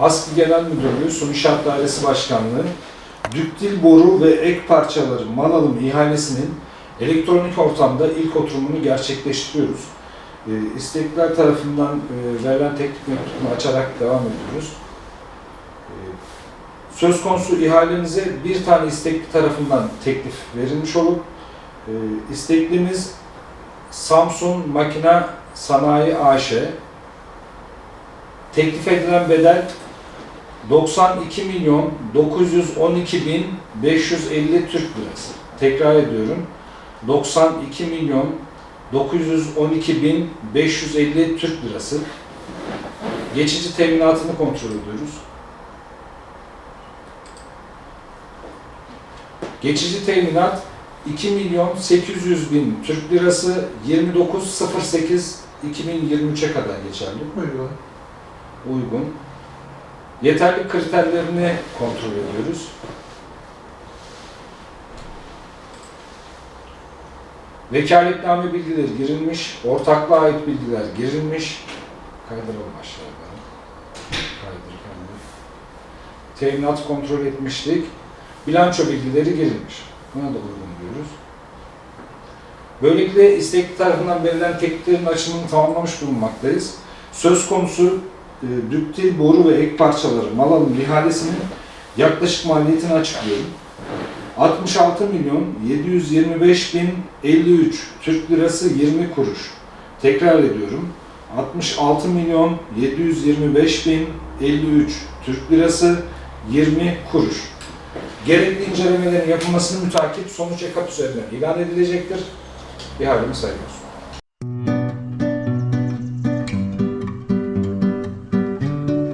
ASKİ Genel Müdürlüğü, Su İnşaat Dairesi Başkanlığı, Düktil Boru ve Ek Parçaları Mal Alım İhalesi'nin elektronik ortamda ilk oturumunu gerçekleştiriyoruz. E, istekler tarafından e, verilen teklif mektubunu açarak devam ediyoruz. E, söz konusu ihalenize bir tane istekli tarafından teklif verilmiş olup e, isteklimiz Samsun Makina Sanayi AŞ. Teklif edilen bedel 92 milyon 912 bin 550 Türk lirası. Tekrar ediyorum. 92 milyon 912 bin 550 Türk lirası. Geçici teminatını kontrol ediyoruz. Geçici teminat 2 milyon 800 bin Türk lirası 29.08 2023'e kadar geçerli. Buyurun. Uygun. Yeterli kriterlerini kontrol ediyoruz. Vekaletname bilgileri girilmiş, ortaklığa ait bilgiler girilmiş. Kaydıralım aşağıya. bari. Kaydır, kaydır. Teminat kontrol etmiştik. Bilanço bilgileri girilmiş. Buna da uygun diyoruz. Böylelikle istekli tarafından verilen tekliflerin açımını tamamlamış bulunmaktayız. Söz konusu e, düktil, boru ve ek parçaları mal alım ihalesinin yaklaşık maliyetini açıklıyorum. 66 milyon 725 bin 53 Türk lirası 20 kuruş. Tekrar ediyorum. 66 milyon 725 bin 53 Türk lirası 20 kuruş. Gerekli incelemelerin yapılmasını mütakip sonuç ekap üzerinden ilan edilecektir. İhalemiz hayırlı olsun.